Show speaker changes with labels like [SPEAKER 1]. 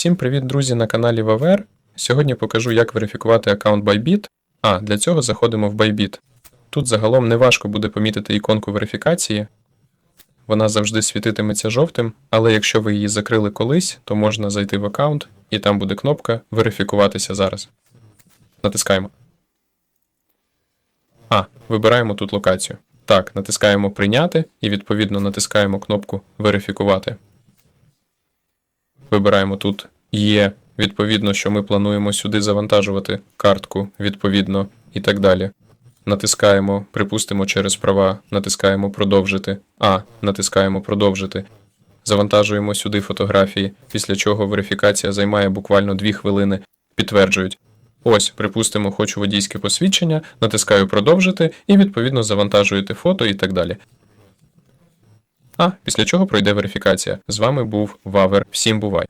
[SPEAKER 1] Всім привіт, друзі, на каналі Вавер. Сьогодні покажу, як верифікувати аккаунт Bybit. А, для цього заходимо в Bybit. Тут загалом неважко буде помітити іконку верифікації. Вона завжди світитиметься жовтим, але якщо ви її закрили колись, то можна зайти в аккаунт, і там буде кнопка Верифікуватися зараз. Натискаємо. А, вибираємо тут локацію. Так, натискаємо Прийняти і відповідно натискаємо кнопку Верифікувати. Вибираємо тут є, відповідно, що ми плануємо сюди завантажувати картку, відповідно, і так далі. Натискаємо, припустимо, через права, натискаємо продовжити. А, натискаємо продовжити. Завантажуємо сюди фотографії, після чого верифікація займає буквально 2 хвилини. Підтверджують. Ось, припустимо, хочу водійське посвідчення, натискаю продовжити і відповідно завантажуєте фото і так далі. А, після чого пройде верифікація. З вами був Вавер. Всім бувай!